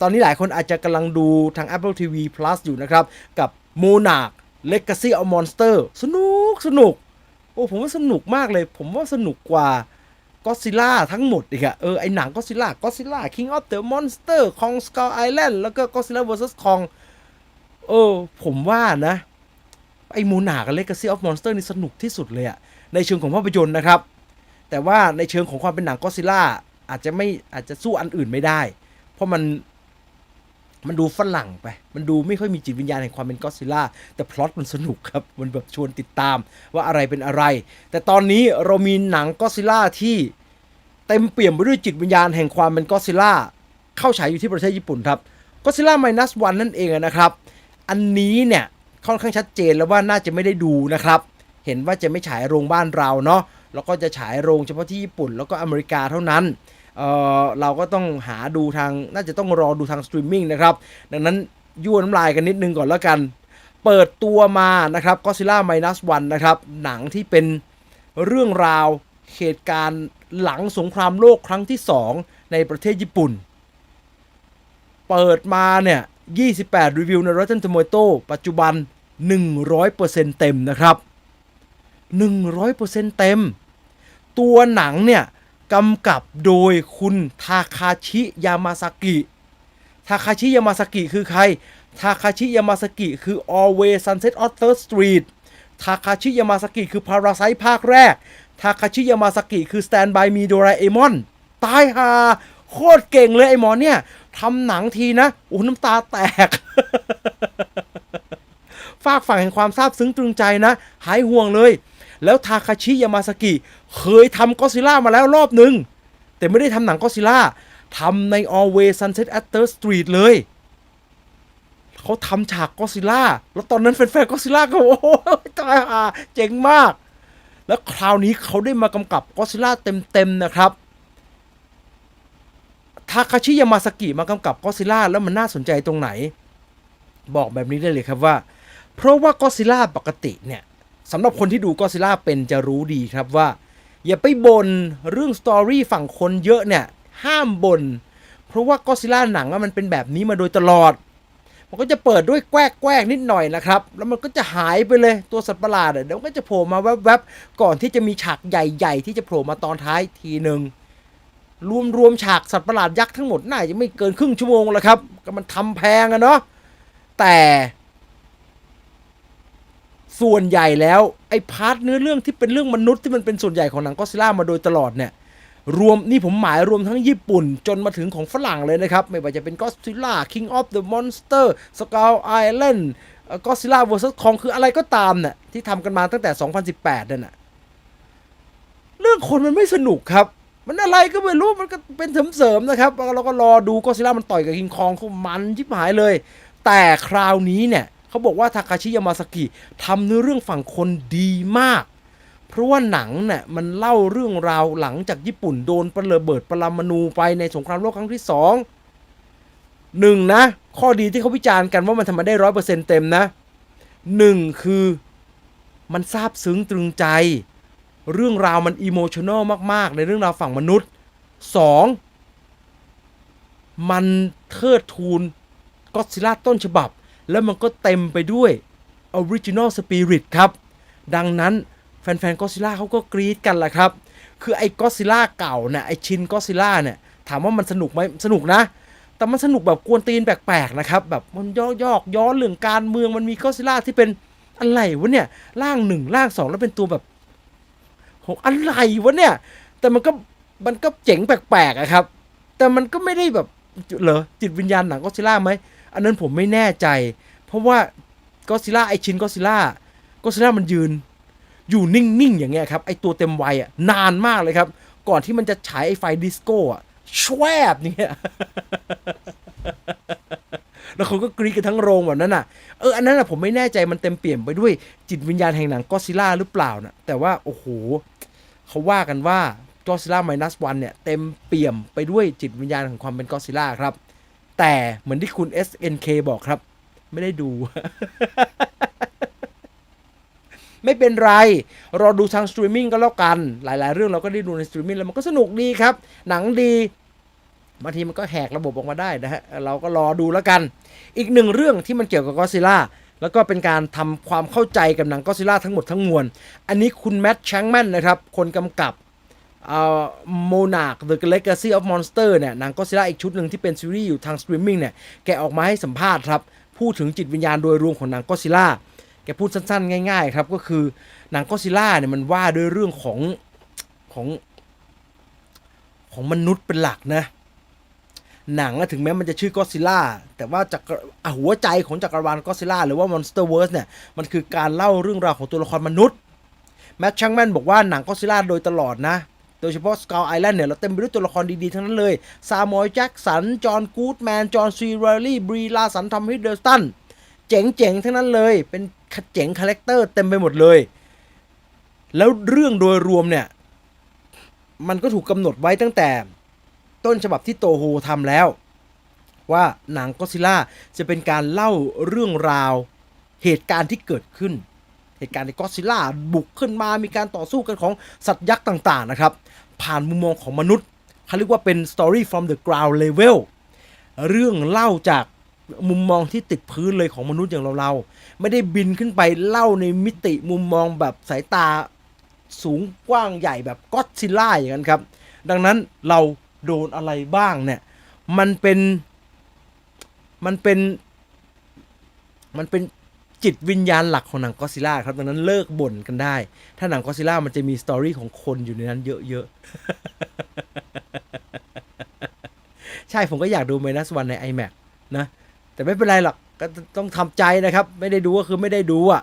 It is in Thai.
ตอนนี้หลายคนอาจจะกำลังดูทาง Apple TV Plus อยู่นะครับ กับ Monarch Legacy of Monster สนุกสนุก โอ้ผมว่าสนุกมากเลย ผมว่าสนุกกว่าก็ซิล่าทั้งหมดอีกอะเออไอหนังก็ซิล่าก็ซิล่า King of the Monster ของ Skull Island แล้วก็ก็ซิล่า vs Kong เออ ผมว่านะ ไอมูนากับ Legacy of Monster นี่สนุกที่สุดเลยอะในเชิงของภาพยนตร์นะครับ แต่ว่าในเชิงของความเป็นหนังก็ซิล่าอาจจะไม่อาจจะสู้อันอื่นไม่ได้ เพราะมัน มันดูฝรั่งไป มันดูไม่ค่อยมีจิตวิญญาณแห่งความเป็นก็ซิล่า แต่พล็อตมันสนุกครับ มันแบบชวนติดตามว่าอะไรเป็นอะไร แต่ตอนนี้เรามีหนังก็ซิล่าที่เต็มเปี่ยมไปด้วยจิตวิญญาณแห่งความเป็นก็ซิล่า เข้าฉายอยู่ที่ประเทศญี่ปุ่นครับก็ซิล่า minus one นั่นเองนะครับ อันนี้เนี่ยค่อนข้างชัดเจนแล้วว่าน่าจะไม่ได้ดูนะครับ เห็นว่าจะไม่ฉายโรงบ้านเราเนาะ แล้วก็จะฉายโรงเฉพาะที่ญี่ปุ่นแล้วก็อเมริกาเท่านั้น เเราก็ต้องหาดูทางน่าจะต้องรอดูทางสตรีมมิ่งนะครับ ดังนั้นยั่วน้ำลายกันนิดนึงก่อนแล้วกัน เปิดตัวมานะครับ Godzilla Minus One นะครับ หนังที่เป็นเรื่องราวเหตุการณ์หลังสงครามโลกครั้งที่ 2 ในประเทศญี่ปุ่น เปิดมาเนี่ย 28 รีวิวใน Rotten Tomato ปัจจุบัน 100%เต็มนะครับ 100%เต็ม ตัวหนังเนี่ย กำกับโดยคุณทาคาชิยามาซากิ ทาคาชิยามาซากิคือใคร ทาคาชิยามาซากิคือ Always Sunset on Third Street ทาคาชิยามาซากิคือ Parasite ภาคแรก ทาคาชิยามาซากิคือ Stand by Me Doraemon ตายหาโคตรเก่งเลยไอ้หมอเนี่ยทำหนังทีนะโอ้น้ำตาแตกฝากฝั่งแห่งความซาบซึ้งตรึงใจนะ หายห่วงเลย แล้วทาคาชิยามาสกิเคยทำก็ซิล่ามาแล้วรอบหนึ่งแต่ไม่ได้ทำหนังก็ซิล่าทำใน Always Sunset at Third Street เลย เขาทำฉากก็ซิล่าแล้วตอนนั้นแฟนๆก็ซิล่าก็โอ้โหตายห่าเจ๋งมาก แล้วคราวนี้เขาได้มากำกับก็ซิล่าเต็มๆนะครับทาคาชิยามาสกิมากำกับก็ซิล่าแล้วมันน่าสนใจตรงไหน บอกแบบนี้ได้เลยครับว่า เพราะว่าก็ซิล่าปกติเนี่ย สำหรับคนที่ดูก็ซิล่าเป็นจะรู้ดีครับว่า อย่าไปบน่นเรื่องสตอรี่ฝั่งคนเยอะเนี่ย ห้ามบน่นเพราะว่าก็ซิล่าหนังมันเป็นแบบนี้มาโดยตลอด มันก็จะเปิดด้วยแกวกแกวกนิดหน่อยนะครับ แล้วมันก็จะหายไปเลยตัวสัตว์ประหลาดเดี๋ยวมันก็จะโผล่มาแวบๆก่อนที่จะมีฉากใหญ่ ๆ ที่จะโผล่มาตอนท้ายทีหนึ่งรวมรวมฉากสัตว์ประหลาดยักษ์ทั้งหมดน่าจะไม่เกินครึ่งชั่วโมงแล้วครับ ก็มันทำแพงอะเนาะแต่ ส่วนใหญ่แล้วไอ้พาร์ทเนื้อเรื่องที่เป็นเรื่องมนุษย์ที่มันเป็นส่วนใหญ่ของหนังก็ซิล่ามาโดยตลอดเนี่ยรวมนี่ผมหมายรวมทั้งญี่ปุ่น จนมาถึงของฝรั่งเลยนะครับ ไม่ว่าจะเป็นก็ซิล่า King of the Monster Skull Island ก็ซิล่า vs Kong คืออะไรก็ตามเนี่ยที่ทำกันมาตั้งแต่ 2018 นั่นน่ะเรื่องคนมันไม่สนุกครับ มันอะไรก็ไม่รู้ มันก็เป็นเสริมๆนะครับ เราก็รอดูก็ซิล่ามันต่อยกับคิงคองมันชิบหายเลย แต่คราวนี้เนี่ย เขาบอกว่าทาคาชิยามาสกิทำเนื้อเรื่องฝั่งคนดีมาก เพราะว่าหนังเนี่ยมันเล่าเรื่องราวหลังจากญี่ปุ่นโดนประเบิดปรมาณูไปในสงครามโลกครั้งที่สองหนึ่งนะ ข้อดีที่เขาวิจารณ์กันว่ามันทำมาได้ร้อยเปอร์เซ็นต์เต็มนะหนึ่งคือมันซาบซึ้งตรึงใจ เรื่องราวมันอิโมชันอลมาก ๆ ในเรื่องราวฝั่งมนุษย์ 2. มันเทิดทูนก็ซิล่าต้นฉบับ แล้วมันก็เต็มไปด้วยออริจินอลสปิริตครับ ดังนั้นแฟนๆก็ซิล่าเขาก็กรี๊ดกันแหละครับ คือไอ้ก็ซิล่าเก่าเนี่ยไอ้ชินก็ซิล่าเนี่ยถามว่ามันสนุกไหมสนุกนะ แต่มันสนุกแบบกวนตีนแปลกๆนะครับ แบบมันย่อยอกย้อนเรื่องการเมืองมันมีก็ซิล่าที่เป็นอะไรวะเนี่ยร่างหนึ่งร่างสองแล้วเป็นตัวแบบโหอะไรวะเนี่ย แต่มันก็มันก็เจ๋งแปลกๆอะครับ แต่มันก็ไม่ได้แบบเหรอจิตวิญญาณหนังก็ซิล่าไหมอันนั้นผมไม่แน่ใจ เพราะว่าก็ซิล่าไอชินก็ซิล่าก็ซิล่ามันยืน อยู่นิ่งๆอย่างเงี้ยครับไอตัวเต็มวัยอะนานมากเลยครับ ก่อนที่มันจะฉายไอไฟดิสโก้อะแชวบอย่างเงี้ยแล้วเขาก็กรีดกันทั้งโรงแบบนั้นน่ะ เออ อันนั้นน่ะผมไม่แน่ใจมันเต็มเปี่ยมไปด้วยจิตวิญญาณแห่งหนังก็ซิล่าหรือเปล่านะแต่ว่า โอ้โห เขาว่ากันว่าก็ซิล่า minus one เนี่ย เต็มเปี่ยมไปด้วยจิตวิญญาณของความเป็นก็ซิล่าครับ แต่เหมือนที่คุณ SNK บอกครับ ไม่ได้ดู ไม่เป็นไร รอดูทางสตรีมมิ่งก็แล้วกัน หลาย ๆ เรื่องเราก็ได้ดูในสตรีมมิ่งแล้วมันก็สนุกดีครับ หนังดีบางทีมันก็แหกระบบออกมาได้นะฮะ เราก็รอดูแล้วกัน อีกหนึ่งเรื่องที่มันเกี่ยวกับก็ซิล่าแล้วก็เป็นการทำความเข้าใจกับหนังก็ซิล่าทั้งหมดทั้งมวล อันนี้คุณแมทแชงแมนนะครับ คนกำกับ โมนาค The Legacy of Monster เนี่ยหนังก็ซิล่าอีกชุดหนึ่งที่เป็นซีรีส์อยู่ทางสตรีมมิ่งเนี่ยแกออกมาให้สัมภาษณ์ครับ พูดถึงจิตวิญญาณโดยรวมของหนังก็ซิล่าแกพูดสั้นๆ ง่ายๆ ครับก็คือหนังก็ซิล่าเนี่ยมันว่าด้วยเรื่องของของของมนุษย์เป็นหลักนะ หนังถึงแม้มันจะชื่อก็ซิล่าแต่ว่าจากรหัวใจของจักรวาลก็ซิล่าหรือว่า Monsterverse เนี่ยมันคือการเล่าเรื่องราวของตัวละครมนุษย์แมทชังแมนบอกว่าหนังก็ซิล่าโดยตลอดนะ โดยเฉพาะสก l ไอแลนด์เนี่ยเราเต็มไปด้วยตัวละครดีๆ ทั้งนั้นเลย ซามอยแจ็คสัน จอห์นกูดแมน จอห์นซีเรลลี่บรีลาสันทอมฮิดเดอร์สตัน เจ๋งๆ ทั้งนั้นเลย เป็นเจ๋งคาแรคเตอร์เต็มไปหมดเลย แล้วเรื่องโดยรวมเนี่ย มันก็ถูกกำหนดไว้ตั้งแต่ต้นฉบับที่โตโฮทำแล้ว ว่าหนังก็ซิล่าจะเป็นการเล่าเรื่องราวเหตุการณ์ที่เกิดขึ้น เหตุการณ์ในก็ซิล่าบุกขึ้นมามีการต่อสู้กันของสัตว์ยักษ์ต่างๆนะครับ ผ่านมุมมองของมนุษย์เขาเรียกว่าเป็น story from the ground level เรื่องเล่าจากมุมมองที่ติดพื้นเลยของมนุษย์อย่างเราๆ ไม่ได้บินขึ้นไปเล่าในมิติมุมมองแบบสายตาสูงกว้างใหญ่แบบก็ซิล่าอย่างนั้นครับ ดังนั้นเราโดนอะไรบ้างเนี่ย มันเป็น มันเป็น มันเป็น จิตวิญญาณหลักของหนังก็ซิล่าครับดังนั้นเลิกบ่นกันได้ ถ้าหนังก็ซิล่ามันจะมีสตอรี่ของคนอยู่ในนั้นเยอะๆ ใช่ผมก็อยากดูไมนัสวันใน iMac นะ แต่ไม่เป็นไรหรอกก็ต้องทำใจนะครับ ไม่ได้ดูก็คือไม่ได้ดูอะ